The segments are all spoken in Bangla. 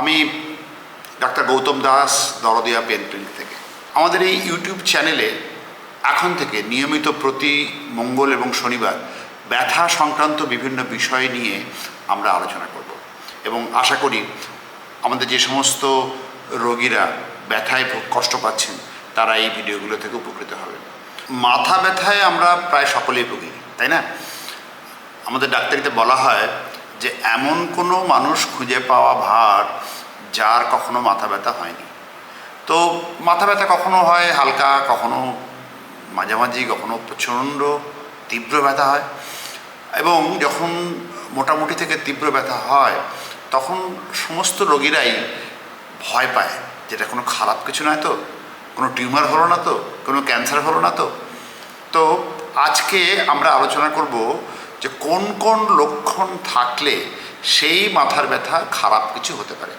আমি ডাক্তার গৌতম দাস, দরদিয়া পেন থেকে। আমাদের এই ইউটিউব চ্যানেলে এখন থেকে নিয়মিত প্রতি মঙ্গল এবং শনিবার ব্যথা সংক্রান্ত বিভিন্ন বিষয় নিয়ে আমরা আলোচনা করব। এবং আশা করি আমাদের যে সমস্ত রোগীরা ব্যথায় কষ্ট পাচ্ছেন, তারা এই ভিডিওগুলো থেকে উপকৃত হবে মাথা ব্যথায় আমরা প্রায় সকলেই ভুগি, তাই না? আমাদের ডাক্তারিতে বলা হয় যে এমন কোনো মানুষ খুঁজে পাওয়া ভার যার কখনো মাথা ব্যথা হয়নি। তো মাথা ব্যথা কখনো হয়, হালকা কখনো মাঝামাঝি, কখনো প্রচণ্ড তীব্র ব্যথা হয় এবং যখন মোটামুটি থেকে তীব্র ব্যথা হয়, তখন সমস্ত রোগীরাই ভয় পায় যেটা কোনো খারাপ কিছু নয় তো, কোনো টিউমার হলো না তো, কোনো ক্যান্সার হলো না তো। তো আজকে আমরা আলোচনা করব যে কোন কোন লক্ষণ থাকলে সেই মাথার ব্যথা খারাপ কিছু হতে পারে।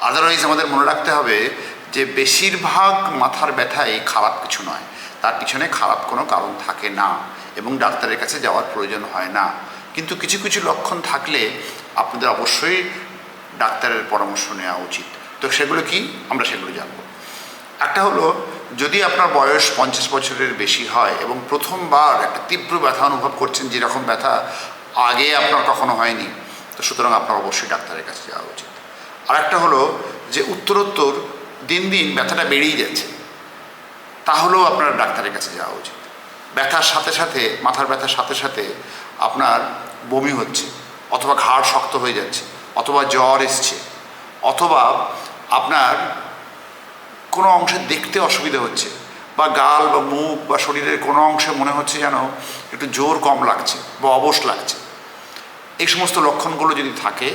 আদারওয়াইজ আমাদের মনে রাখতে হবে যে বেশিরভাগ মাথার ব্যথাই খারাপ কিছু নয়। তার পিছনে খারাপ কোনো কারণ থাকে না এবং ডাক্তারের কাছে যাওয়ার প্রয়োজন হয় না। কিন্তু কিছু কিছু লক্ষণ থাকলে আপনাদের অবশ্যই ডাক্তারের পরামর্শ নেওয়া উচিত। তো সেগুলো কি? আমরা সেগুলো জানব। একটা হলো যদি আপনার বয়স পঞ্চাশ বছরের বেশি হয় এবং প্রথমবার একটা তীব্র ব্যথা অনুভব করছেন, যেরকম ব্যথা আগে আপনার কখনো হয়নি, তো সুতরাং আপনার অবশ্যই ডাক্তারের কাছে যাওয়া উচিত। আর একটা হলো যে উত্তরোত্তর দিন দিন ব্যথাটা বেড়েই যাচ্ছে, তাহলেও আপনার ডাক্তারের কাছে যাওয়া উচিত। ব্যথার সাথে সাথে, মাথার ব্যথার সাথে সাথে আপনার বমি হচ্ছে, অথবা ঘাড় শক্ত হয়ে যাচ্ছে, অথবা জ্বর এসছে, অথবা আপনার কোনো অংশে দেখতে অসুবিধে হচ্ছে বা গাল বা মুখ বা শরীরের কোনো অংশে মনে হচ্ছে যেন একটু জোর কম লাগছে বা অবশ লাগছে। এই সমস্ত লক্ষণগুলো যদি থাকে,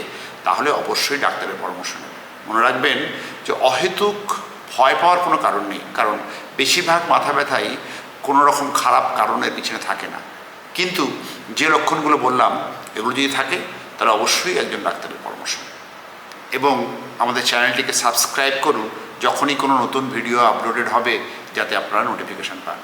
তাহলে অবশ্যই ডাক্তারের পরামর্শ নেবেন। মনে রাখবেন যে অহেতুক ভয় পাওয়ার কোনো কারণ নেই, কারণ বেশিরভাগ মাথা ব্যথাই কোনো রকম খারাপ কারণের পিছনে থাকে না। কিন্তু যে লক্ষণগুলো বললাম, এগুলো যদি থাকে, তাহলে অবশ্যই একজন ডাক্তারের পরামর্শ এবং আমাদের চ্যানেলটিকে সাবস্ক্রাইব করুন যখনই কোনো নতুন ভিডিও আপলোডেড হবে যাতে আপনারা নোটিফিকেশান পান।